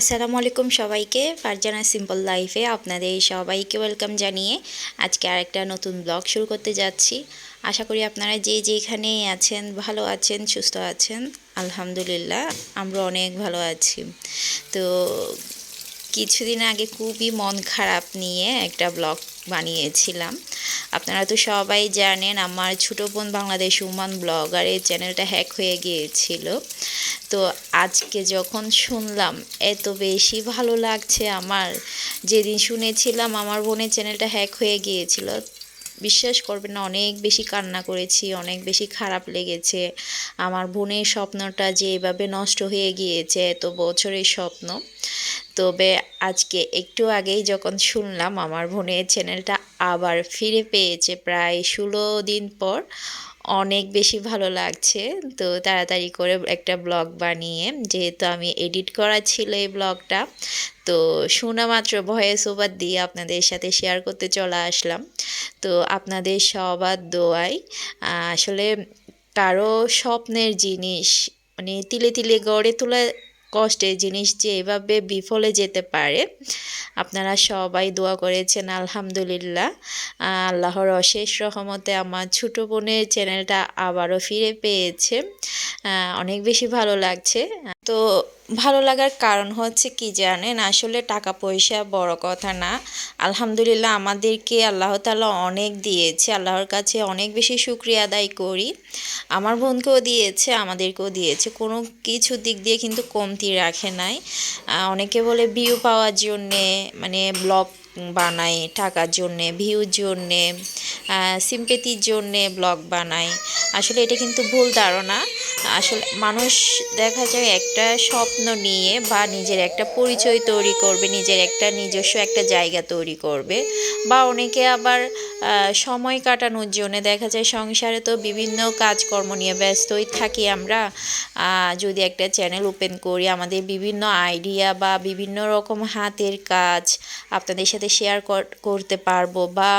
আসসালামু আলাইকুম সবাইকে। ফারজানা সিম্পল লাইফে আপনাদের সবাইকে ওয়েলকাম জানিয়ে আজকে আরেকটা নতুন ব্লগ শুরু করতে যাচ্ছি। আশা করি আপনারা যে যেখানে আছেন, ভালো আছেন, সুস্থ আছেন, আলহামদুলিল্লাহ আমরা অনেক ভালো আছি। তো কিছুদিন আগে খুবই মন খারাপ নিয়ে একটা ব্লগ বানিয়েছিলাম। আপনারা তো সবাই জানেন, আমার ছোটো বোন বাংলাদেশ উমান ব্লগার এই চ্যানেলটা হ্যাক হয়ে গিয়েছিল। তো আজকে যখন শুনলাম, এত বেশি ভালো লাগছে আমার। যেদিন শুনেছিলাম, আমার বোনের চ্যানেলটা হ্যাক হয়ে গিয়েছিল। বিশ্বাস করবেন না, অনেক বেশি কান্না করেছি, অনেক বেশি খারাপ লেগেছে। আমার বোনের স্বপ্নটা যে এভাবে নষ্ট হয়ে গিয়েছে, এত বছরের স্বপ্ন। তবে আজকে একটু আগেই যখন শুনলাম, আমার বোনের চ্যানেলটা আবার ফিরে পেয়েছে প্রায় ষোলো দিন পর। অনেক বেশি ভালো লাগছে। তো তাড়াতাড়ি করে একটা ব্লগ বানিয়ে, যেহেতু আমি এডিট করা ছিল এই ব্লগটা, তো শোনা মাত্র ভয়েস ওভার দিয়ে আপনাদের সাথে শেয়ার করতে চলে আসলাম। তো আপনাদের সবার দোয়াই আসলে কারও স্বপ্নের জিনিস মানে তিলে তিলে গড়ে তোলা কষ্টের জিনিস যে এভাবে বিফলে যেতে পারে, আপনারা সবাই দোয়া করেছেন, আলহামদুলিল্লাহ। আল্লাহর অশেষ রহমতে আমার ছোটো বোনের চ্যানেলটা আবারও ফিরে পেয়েছে। অনেক বেশি ভালো লাগছে। তো ভালো লাগার কারণ হচ্ছে কি জানেন? আসলে টাকা পয়সা বড় কথা না। আলহামদুলিল্লাহ আমাদেরকে আল্লাহ তালা অনেক দিয়েছে। আল্লাহর কাছে অনেক বেশি শুক্রিয়া আদায় করি। আমার বোনকেও দিয়েছে, আমাদেরকেও দিয়েছে। কোনো কিছু দিক দিয়ে কিন্তু কমতি রাখে নাই। অনেকে বলে ভিউ পাওয়ার জন্যে মানে ব্লগ বানাই টাকার জন্যে ভিউর জন্যে সিম্পেতির জন্যে ব্লগ বানাই আসলে এটা কিন্তু ভুল ধারণা। আসলে মানুষ দেখা যায় একটা স্বপ্ন নিয়ে বা নিজের একটা পরিচয় তৈরি করবে, নিজের একটা নিজস্ব একটা জায়গা তৈরি করবে বা অনেকে আবার সময় কাটানোর জন্য দেখা যায় সংসারে তো বিভিন্ন কাজকর্ম নিয়ে ব্যস্তই থাকি আমরা। যদি একটা চ্যানেল ওপেন করি, আমাদের বিভিন্ন আইডিয়া বা বিভিন্ন রকম হাতের কাজ আপনাদের সাথে শেয়ার করতে পারব বা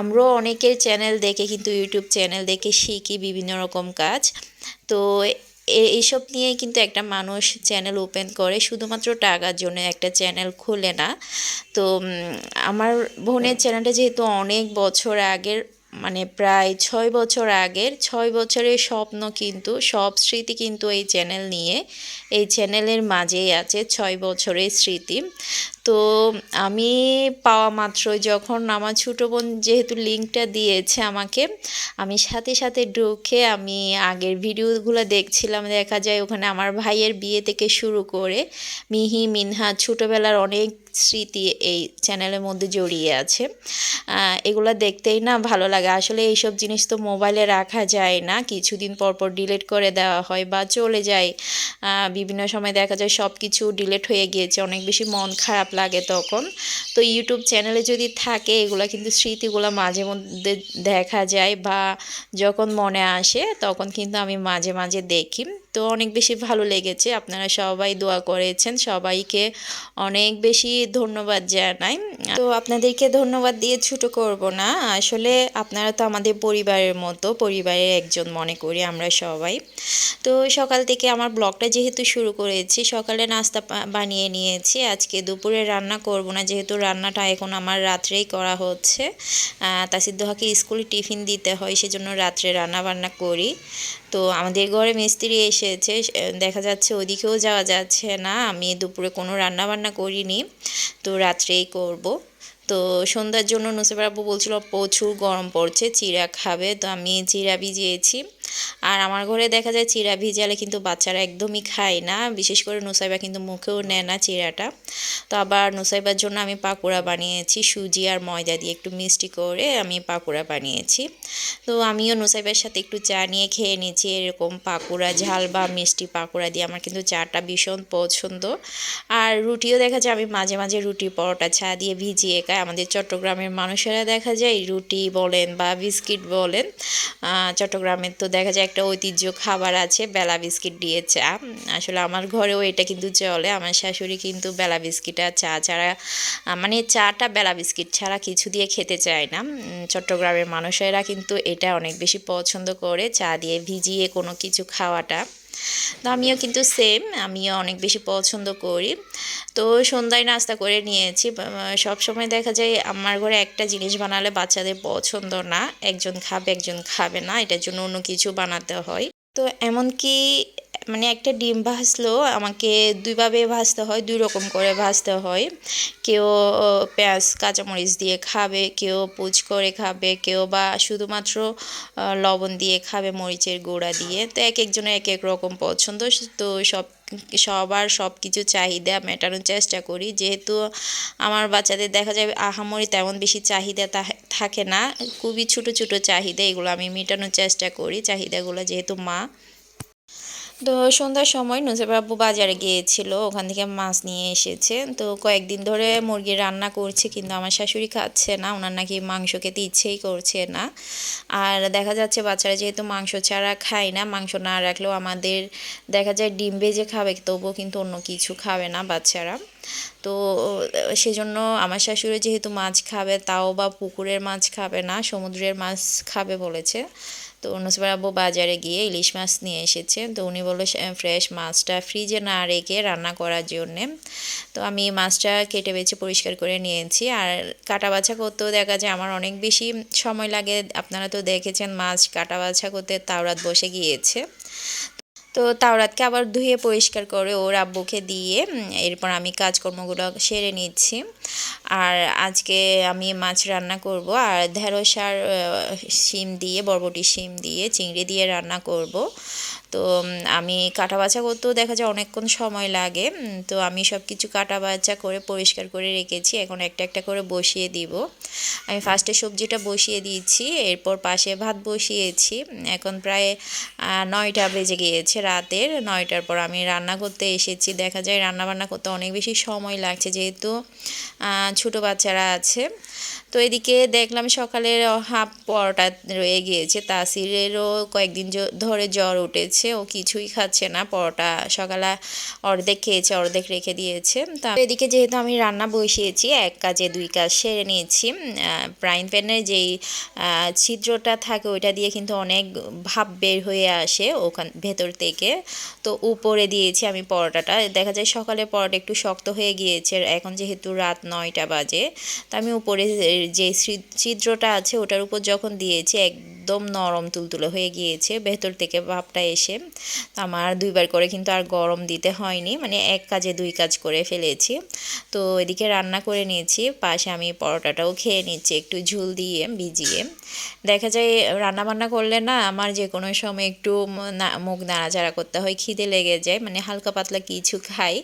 আমরাও অনেকের চ্যানেল দেখে কিন্তু ইউটিউব চ্যানেল দেখে শিখি বিভিন্ন রকম কাজ। তো এইসব নিয়েই কিন্তু একটা মানুষ চ্যানেল ওপেন করে, শুধুমাত্র টাকার জন্য একটা চ্যানেল খোলে না। তো আমার বোনের চ্যানেলটা যেহেতু অনেক বছর আগের মানে প্রায় ছয় বছর আগের, ছয় বছরের স্বপ্ন কিন্তু, সব স্মৃতি কিন্তু এই চ্যানেল নিয়ে, এই চ্যানেলের মাঝেই আছে ছয় বছরের স্মৃতি। তো আমি পাওয়া মাত্র যখন আমার ছোটো বোন যেহেতু লিঙ্কটা দিয়েছে আমাকে, আমি সাথে সাথে ঢুকে আমি আগের ভিডিওগুলো দেখছিলাম, দেখা যায় ওখানে আমার ভাইয়ের বিয়ে থেকে শুরু করে মিহি, মিনহা, ছোটোবেলার অনেক স্মৃতি এই চ্যানেলের মধ্যে জড়িয়ে আছে। এগুলো দেখতেই না ভালো লাগে। আসলে এইসব জিনিস তো মোবাইলে রাখা যায় না। কিছুদিন পর পর ডিলিট করে দেওয়া হয় বা চলে যায়। বিভিন্ন সময় দেখা যায় সব কিছু ডিলিট হয়ে গিয়েছে। অনেক বেশি মন খারাপ লাগে তখন। তো ইউটিউব চ্যানেলে যদি থাকে, এগুলো কিন্তু স্মৃতিগুলো মাঝে মধ্যে দেখা যায় বা যখন মনে আসে, তখন কিন্তু আমি মাঝে মাঝে দেখি। তো অনেক বেশি ভালো লেগেছে। আপনারা সবাই দোয়া করেছেন। সবাইকে অনেক বেশি ধন্যবাদ জানাই। তো আপনাদেরকে ধন্যবাদ দিয়ে ছুটো করব না। আসলে আপনারা তো আমাদের পরিবারের মতো, পরিবারের একজন মনে করি আমরা সবাই। তো সকাল থেকে আমার ব্লগটা যেহেতু শুরু করেছি, সকালে নাস্তা বানিয়ে নিয়েছি। আজকে দুপুরে রান্না করব না, যেহেতু রান্নাটা এখন আমার রাত্রেই করা হচ্ছে। তাসিদ্দোহাকে স্কুলে টিফিন দিতে হয়, সেজন্য রাত্রে রান্না বান্না করি। তো আমাদের ঘরে মিস্ত্রি এসেছে দেখা যাচ্ছে ওদিকেও যাওয়া যাচ্ছে না। আমি দুপুরে কোনো রান্না বান্না করিনি। তো রাত্রেই করব। তো সন্ধ্যার জন্য নুসেফার আব্বু বলছিল, প্রচুর গরম পড়ছে চিরা খাবে। তো আমি চিরা ভিজিয়েছি। আর আমার ঘরে দেখা যায় চিরা ভিজালে কিন্তু বাচ্চারা একদমই খায় না, বিশেষ করে নুসাইবা কিন্তু মুখেও নেয় না চিরাটা তো আবার নুসাইবার জন্য আমি পাকোড়া বানিয়েছি, সুজি আর ময়দা দিয়ে একটু মিষ্টি করে আমি পাকোড়া বানিয়েছি। তো আমিও নুসাইবার সাথে একটু চা নিয়ে খেয়ে নিয়েছি, এরকম পাকোড়া ঝাল বা মিষ্টি পাকোড়া দিয়ে আমার কিন্তু চাটা ভীষণ পছন্দ। আর রুটিও দেখা যায় আমি মাঝে মাঝে রুটি, পরোটা, চা দিয়ে ভিজিয়ে খাই। আমাদের চট্টগ্রামের মানুষেরা দেখা যায় রুটি বলেন বা বিস্কিট বলেন চট্টগ্রামের তো দেখা যায় একটা ঐতিহ্য খাবার আছে, বেলা বিস্কিট দিয়ে চা আসলে আমার ঘরেও এটা কিন্তু চলে, আমার শাশুড়ি কিন্তু বেলা বিস্কিট আর চা ছাড়া মানে চাটা বেলা বিস্কিট ছাড়া কিছু দিয়ে খেতে চায় না। চট্টগ্রামের মানুষেরা কিন্তু এটা অনেক বেশি পছন্দ করে, চা দিয়ে ভিজিয়ে কোনো কিছু খাওয়াটা। তো আমিও কিন্তু সেম আমিও অনেক বেশি পছন্দ করি। তো সন্ধ্যায় নাস্তা করে নিয়েছি সব সময় দেখা যায় আমার ঘরে একটা জিনিস বানালে বাচ্চাদের পছন্দ না, একজন খাবে একজন খাবে না, এটার জন্য অন্য কিছু বানাতে হয়। তো এমনকি মানে একটা ডিম ভাজলেও আমাকে দুইভাবে ভাজতে হয় দুই রকম করে ভাজতে হয়। কেউ পেঁয়াজ, কাঁচামরিচ দিয়ে খাবে, কেউ পুচ করে খাবে, কেউ বা শুধুমাত্র লবণ দিয়ে খাবে মরিচের গুঁড়া দিয়ে। তো এক একজনের এক এক রকম পছন্দ। তো সব, সবার সব কিছু চাহিদা মেটানোর চেষ্টা করি। যেহেতু আমার বাচ্চাদের দেখা যায় আহামরি তেমন বেশি চাহিদা থাকে না। খুবই ছোট ছোট চাহিদা, এগুলো আমি মেটানোর চেষ্টা করি। চাহিদাগুলো যেহেতু মা। তো সন্ধ্যার সময় নুসেবাবু বাজারে গিয়েছিল, ওখান থেকে মাছ নিয়ে এসেছে। তো কয়েকদিন ধরে মুরগি রান্না করছে, কিন্তু আমার শাশুড়ি খাচ্ছে না, ওনার নাকি মাংস খেতে ইচ্ছেই করছে না। আর দেখা যাচ্ছে বাচ্চারা যেহেতু মাংস ছাড়া খায় না, মাংস না রাখলেও আমাদের দেখা যায় ডিম ভেজে খাবে, তবুও কিন্তু অন্য কিছু খাবে না বাচ্চারা। তো সেজন্য আমার শাশুড়ি যেহেতু মাছ খাবে, তাও বা পুকুরের মাছ খাবে না, সমুদ্রের মাছ খাবে বলেছে। তো আব্বু বাজারে গিয়ে ইলিশ মাছ নিয়ে এসেছে। তো উনি বলল ফ্রেশ মাছটা ফ্রিজে না রেখে রান্না করার জন্যে। তো আমি মাছটা কেটে বেছে পরিষ্কার করে নিয়েছি। আর কাটা বাছা করতেও দেখা যায় আমার অনেক বেশি সময় লাগে। আপনারা তো দেখেছেন মাছ কাটা বাছা করতে তাওরাত বসে গিয়েছে। তো তাওরাতকে আবার ধুয়ে পরিষ্কার করে ওর আব্বুকে দিয়ে এরপর আমি কাজকর্মগুলো সেরে নিচ্ছি। আর আজকে আমি মাছ রান্না করব আর ঢেঁড়স আর শিম দিয়ে, বরবটি শিম দিয়ে, চিংড়ি দিয়ে রান্না করব। তো আমি কাটা বাছা করতেও দেখা যায় অনেকক্ষণ সময় লাগে। তো আমি সব কিছু কাটা বাছা করে পরিষ্কার করে রেখেছি। এখন একটা একটা করে বসিয়ে দিব। আমি ফার্স্টে সবজিটা বসিয়ে দিয়েছি, এরপর পাশে ভাত বসিয়েছি। এখন প্রায় নয়টা বেজে গিয়েছে রাতের। নয়টার পর আমি রান্না করতে এসেছি। দেখা যায় রান্না বান্না করতে অনেক বেশি সময় লাগছে যেহেতু ছোটো বাচ্চারা আছে। তো এদিকে দেখলাম সকালের হাফ পরোটা রয়ে গিয়েছে। তাসিরেরও কয়েকদিন ধরে জ্বর উঠেছে। ও কিছুই খাচ্ছে না। পরোটা সকালে অর্ধেক খেয়েছে, অর্ধেক রেখে দিয়েছে। তা এদিকে যেহেতু আমি রান্না বসিয়েছি, এক কাজে দুই কাজ সেরে নিয়েছি। ফ্রাইং প্যানের যেই ছিদ্রটা থাকে ওইটা দিয়ে কিন্তু অনেক ভাব বের হয়ে আসে ওখান, ভেতর থেকে। তো উপরে দিয়েছি আমি পরোটাটা। দেখা যায় সকালে পরোটা একটু শক্ত হয়ে গিয়েছে। এখন যেহেতু রাত নয়টা বাজে। তা আমি উপরে যে ছিদ্রটা আছে ওটার উপর যখন দিয়েছি একদম নরম তুলতুলে হয়ে গিয়েছে, ভেতর থেকে ভাবটা এসে। আমার দুইবার করে কিন্তু আর গরম দিতে হয়নি মানে এক কাজে দুই কাজ করে ফেলেছি। তো এদিকে রান্না করে নিয়েছি, পাশে আমি পরোটাটাও খেয়ে নিচ্ছি, একটু ঝুল দিয়ে ভিজিয়ে। দেখা যায় রান্না বান্না করলে না আমার যে কোনো সময় একটু মুখ নাড়াচাড়া করতে হয়, খিদে লেগে যায় মানে হালকা পাতলা কিছু খাই।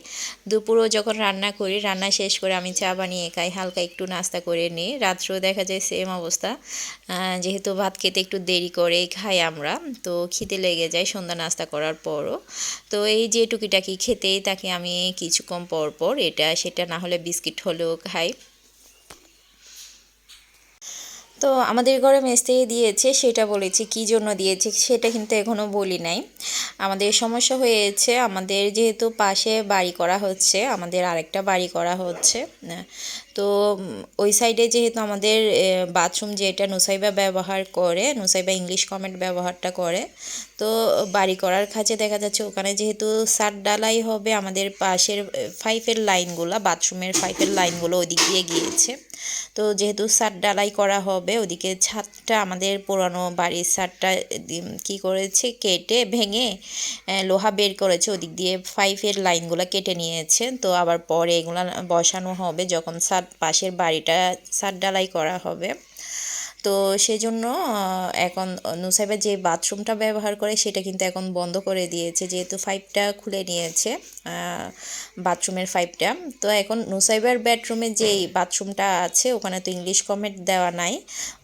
দুপুরও যখন রান্না করি, রান্না শেষ করে আমি চা বানিয়ে খাই হালকা একটু নাস্তা করে নিই। রাত্রেও দেখা যায় সেম অবস্থা। যেহেতু ভাত খেতে একটু দেরি করে খাই আমরা, তো খিদে লেগে যায় সন্ধ্যা নাস্তা করার পরও। তো এই যে টুকিটাকি খেতেই তাকে আমি কিছুক্ষণ পর পর এটা, সেটা না হলে বিস্কিট হলেও খাই। তো আমাদের ঘরে মেস্তে দিয়েছে, সেটা বলেছি, কি জন্য দিয়েছে, সেটা কিন্তু এখনও বলি নাই। আমাদের সমস্যা হয়েছে, আমাদের যেহেতু পাশে বাড়ি করা হচ্ছে, আমাদের আরেকটা বাড়ি করা হচ্ছে। তো ওই সাইডে যেহেতু আমাদের বাথরুম যেটা নুসাইবা ব্যবহার করে, নুসাইবা ইংলিশ কমেন্ট ব্যবহারটা করে, তো বাড়ি করার কাছে দেখা যাচ্ছে ওখানে যেহেতু সাত ডালাই হবে, আমাদের পাশের ফাইফের লাইনগুলো বাথরুমের ফাইফের লাইনগুলো ওদিক দিয়ে গিয়েছে। তো যেহেতু সাত ডালাই করা হবে, ওদিকে ছাদটা আমাদের পুরানো বাড়ির ছাদটা কি করেছে, কেটে ভেঙে লোহা বের করেছে, ওদিক দিয়ে ফাইভের লাইনগুলো কেটে নিয়েছে। তো আবার পরে এগুলো বসানো হবে, যখন সাত পাশের বাড়িটা সাত ডালাই করা হবে। তো সেজন্য এখন নুসাইবা যে বাথরুমটা ব্যবহার করে সেটা কিন্তু এখন বন্ধ করে দিয়েছে, যেহেতু পাইপটা খুলে নিয়েছে বাথরুমের পাইপটা। তো এখন নুসাইবার বেডরুমে যেই বাথরুমটা আছে, ওখানে তো ইংলিশ কমেন্ট দেওয়া নাই,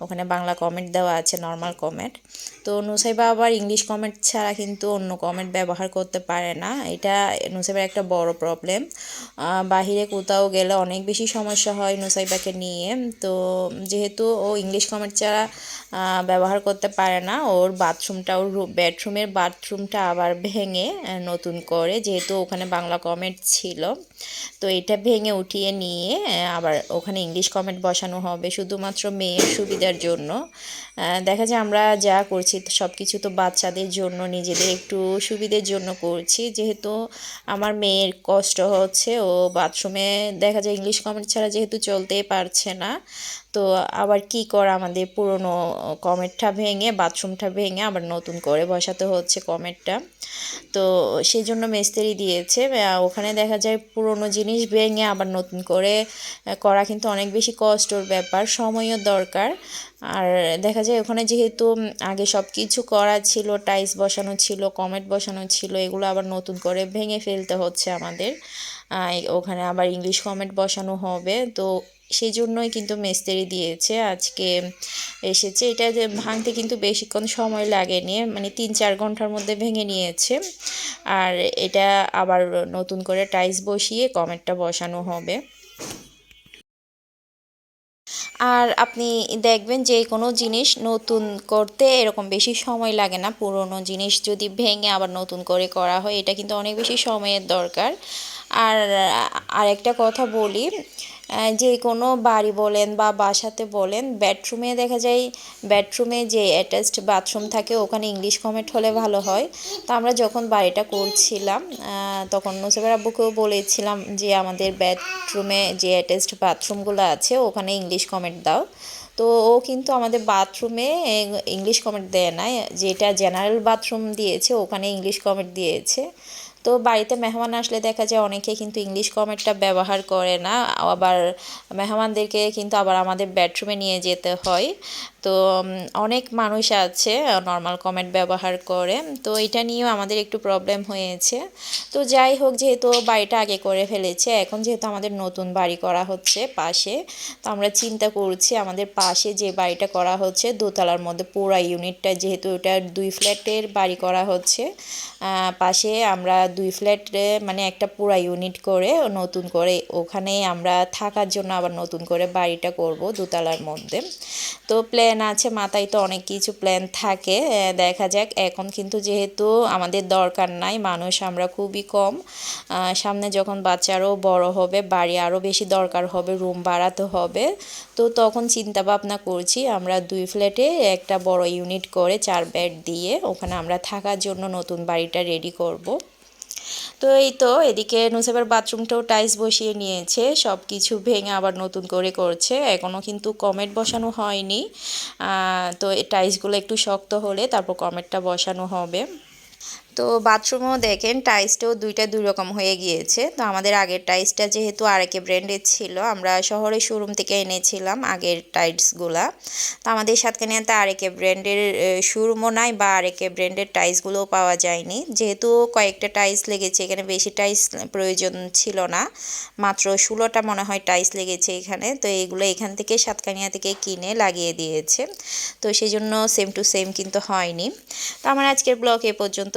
ওখানে বাংলা কমেন্ট দেওয়া আছে, নর্মাল কমেন্ট। তো নুসাইবা আবার ইংলিশ কমেন্ট ছাড়া কিন্তু অন্য কমেন্ট ব্যবহার করতে পারে না, এটা নুসাইবার একটা বড় প্রবলেম। বাহিরে কোথাও গেলে অনেক বেশি সমস্যা হয় নুসাইবাকে নিয়ে, তো যেহেতু ও ইংলিশ কমেন্ট আহ, ব্যবহার করতে পারে না। ওর বাথরুমটা ওর বেডরুমের বাথরুমটা আবার ভেঙে নতুন করে যেহেতু ওখানে বাংলা কমেন্ট ছিল। তো এটা ভেঙে উঠিয়ে নিয়ে আবার ওখানে ইংলিশ কমেন্ট বসানো হবে শুধুমাত্র মেয়ের সুবিধার জন্য। দেখা যায় আমরা যা করছি সব কিছু তো বাচ্চাদের জন্য, নিজেদের একটু সুবিধের জন্য করছি। যেহেতু আমার মেয়ের কষ্ট হচ্ছে, ও বাথরুমে দেখা যায় ইংলিশ কমেন্ট ছাড়া যেহেতু চলতেই পারছে না, তো আবার কি করা আমাদের পুরনো কমেটটা ভেঙে, বাথরুমটা ভেঙে আবার নতুন করে বসাতে হচ্ছে কমেটটা তো সেই জন্য মিস্ত্রি দিয়েছে ওখানে দেখা যায় পুরনো জিনিস ভেঙে আবার নতুন করে করা কিন্তু অনেক বেশি কষ্টর ব্যাপার, সময়ও দরকার। আর দেখা যায় ওখানে যেহেতু আগে সব কিছু করা ছিল টাইলস বসানো ছিল কমেট বসানো ছিল, এগুলো আবার নতুন করে ভেঙে ফেলতে হচ্ছে আমাদের। ওখানে আবার ইংলিশ কমেন্ট বসানো হবে, তো সেই জন্যই কিন্তু মিস্ত্রি দিয়েছে, আজকে এসেছে। এটা যে ভাঙতে কিন্তু বেশিক্ষণ সময় লাগেনি মানে তিন চার ঘণ্টার মধ্যে ভেঙে নিয়েছে। আর এটা আবার নতুন করে টাইলস বসিয়ে কমেন্টটা বসানো হবে। আর আপনি দেখবেন যে কোনো জিনিস নতুন করতে এরকম বেশি সময় লাগে না। পুরনো জিনিস যদি ভেঙে আবার নতুন করে করা হয়, এটা কিন্তু অনেক বেশি সময়ের দরকার। আর আরেকটা কথা বলি যে কোনো বাড়ি বলেন বা বাসাতে বলেন বেডরুমে দেখা যায় বেডরুমে যে অ্যাটাচড বাথরুম থাকে, ওখানে ইংলিশ কমেন্ট হলে ভালো হয়। তো আমরা যখন বাড়িটা করছিলাম তখন নুসেবের আব্বুকেও বলেছিলাম যে আমাদের বেডরুমে যে অ্যাটাচড বাথরুমগুলো আছে, ওখানে ইংলিশ কমেন্ট দাও। তো ও কিন্তু আমাদের বাথরুমে ইংলিশ কমেন্ট দেয় না যেটা জেনারেল বাথরুম দিয়েছে, ওখানে ইংলিশ কমেন্ট দিয়েছে। তো বাড়িতে মেহমান আসলে দেখা যায় অনেকে কিন্তু ইংলিশ কমেন্টটা ব্যবহার করে না। আবার মেহমানদেরকে কিন্তু আবার আমাদের বেডরুমে নিয়ে যেতে হয়। তো অনেক মানুষ আছে নর্মাল কমেন্ট ব্যবহার করে। তো এটা নিয়েও আমাদের একটু প্রবলেম হয়েছে। তো যাই হোক, যেহেতু বাড়িটা আগে করে ফেলেছে, এখন যেহেতু আমাদের নতুন বাড়ি করা হচ্ছে পাশে, তো আমরা চিন্তা করছি আমাদের পাশে যে বাড়িটা করা হচ্ছে, দোতলার মধ্যে পুরা ইউনিটটা যেহেতু ওটা দুই ফ্ল্যাটের বাড়ি করা হচ্ছে পাশে আমরা দুই ফ্ল্যাটে মানে একটা পুরা ইউনিট করে নতুন করে ওখানে আমরা থাকার জন্য আবার নতুন করে বাড়িটা করব দোতলার মধ্যে। তো প্ল্যান আছে, মাথায় তো অনেক কিছু প্ল্যান থাকে। দেখা যাক, এখন কিন্তু যেহেতু আমাদের দরকার নাই, মানুষ আমরা খুবই কম। সামনে যখন বাচ্চা আরও বড় হবে, বাড়ি আরও বেশি দরকার হবে রুম বাড়াতে হবে, তো তখন চিন্তা ভাবনা করছি আমরা দুই ফ্ল্যাটে একটা বড় ইউনিট করে চার বেড দিয়ে ওখানে আমরা থাকার জন্য নতুন বাড়িটা রেডি করব। তো এই তো এদিকে নুসেফের বাথরুমটাও টাইলস বসিয়ে নিয়েছে সব কিছু ভেঙে আবার নতুন করে করছে এখনও কিন্তু কমেট বসানো হয়নি। তো টাইলসগুলো একটু শক্ত হলে তারপর কমেটটা বসানো হবে। তো বাথরুমও দেখেন টাইলসটাও দুইটা দুই রকম হয়ে গিয়েছে। তো আমাদের আগের টাইলসটা যেহেতু আরেকে ব্র্যান্ডের ছিল, আমরা শহরের শোরুম থেকে এনেছিলাম আগের টাইলসগুলা তো আমাদের সাতকানিয়াতে আরেকে ব্র্যান্ডের শোরুমও নাই বা আরেকে ব্র্যান্ডের টাইলসগুলোও পাওয়া যায়নি। যেহেতু কয়েকটা টাইলস লেগেছে, এখানে বেশি টাইলস প্রয়োজন ছিল না। মাত্র ষোলোটা মনে হয় টাইলস লেগেছে এখানে। তো এইগুলো এখান থেকে সাতকানিয়া থেকে কিনে লাগিয়ে দিয়েছে। তো সেই জন্য সেম টু সেম কিন্তু হয়নি। তো আমার আজকের ব্লগ এ পর্যন্ত।